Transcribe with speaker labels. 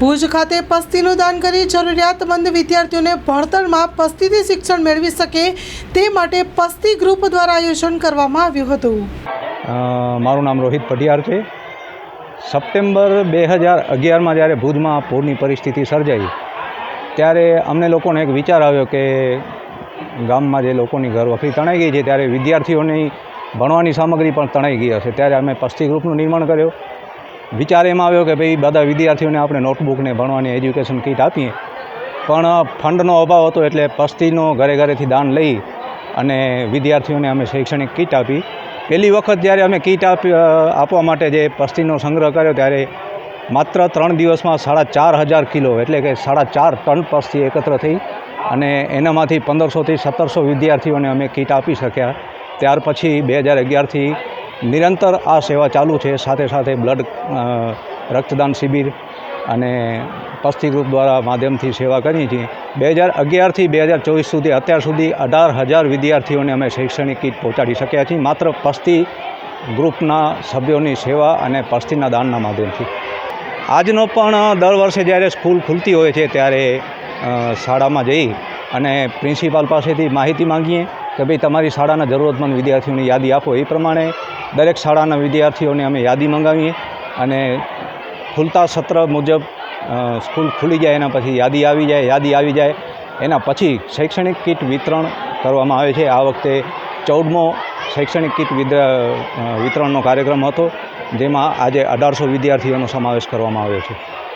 Speaker 1: ભુજ ખાતે પસ્તીનું દાન કરી જરૂરિયાતમંદ વિદ્યાર્થીઓને ભણતરમાં પસ્તીથી શિક્ષણ મેળવી શકે તે માટે પસ્તી ગ્રુપ દ્વારા આયોજન કરવામાં આવ્યું હતું.
Speaker 2: મારું નામ રોહિત પઢિયાર છે. સપ્ટેમ્બર બે હજાર અગિયારમાં જ્યારે ભુજમાં પૂરની પરિસ્થિતિ સર્જાઈ, ત્યારે અમને લોકોને એક વિચાર આવ્યો કે ગામમાં જે લોકોની ઘર વખરી તણાઈ ગઈ છે, ત્યારે વિદ્યાર્થીઓની ભણવાની સામગ્રી પણ તણાઈ ગઈ હશે. ત્યારે અમે પસ્તી ગ્રુપનું નિર્માણ કર્યો. વિચાર એમાં આવ્યો કે ભાઈ, બધા વિદ્યાર્થીઓને આપણે નોટબુકને ભણવાની એજ્યુકેશન કીટ આપીએ. પણ ફંડનો અભાવ હતો એટલે પસ્તીનો ઘરે ઘરેથી દાન લઈ અને વિદ્યાર્થીઓને અમે શૈક્ષણિક કીટ આપી. પહેલી વખત જ્યારે અમે કીટ આપી, આપવા માટે જે પસ્તીનો સંગ્રહ કર્યો ત્યારે માત્ર ત્રણ દિવસમાં સાડા ચાર હજાર કિલો, એટલે કે સાડા ચાર ટન પસ્તી એકત્ર થઈ અને એનામાંથી પંદરસોથી સત્તરસો વિદ્યાર્થીઓને અમે કીટ આપી શક્યા. ત્યાર પછી બે હજાર અગિયારથી નિરંતર આ સેવા ચાલુ છે. સાથે સાથે બ્લડ રક્તદાન શિબિર અને પસ્તી ગ્રુપ દ્વારા માધ્યમથી સેવા કરી છીએ બે હજાર અગિયારથી બે હજાર ચોવીસ સુધી અત્યાર સુધી અઢાર હજાર વિદ્યાર્થીઓને અમે શૈક્ષણિક કીટ પહોંચાડી શક્યા છીએ. માત્ર પસ્તી ગ્રુપના સભ્યોની સેવા અને પસ્તીના દાનના માધ્યમથી. આજનો પણ દર વર્ષે જ્યારે સ્કૂલ ખુલતી હોય છે ત્યારે શાળામાં જઈ અને પ્રિન્સિપાલ પાસેથી માહિતી માંગીએ કે ભાઈ તમારી શાળાના જરૂરતમંદ વિદ્યાર્થીઓની યાદી આપો. એ પ્રમાણે દરેક શાળાના વિદ્યાર્થીઓને અમે યાદી મંગાવીએ અને ખુલતા સત્ર મુજબ સ્કૂલ ખુલી જાય, એના પછી યાદી આવી જાય, યાદી આવી જાય, એના પછી શૈક્ષણિક કીટ વિતરણ કરવામાં આવે છે. આ વખતે ચૌદમો શૈક્ષણિક કીટ વિતરણનો કાર્યક્રમ હતો, જેમાં આજે અઢારસો વિદ્યાર્થીઓનો સમાવેશ કરવામાં આવ્યો છે.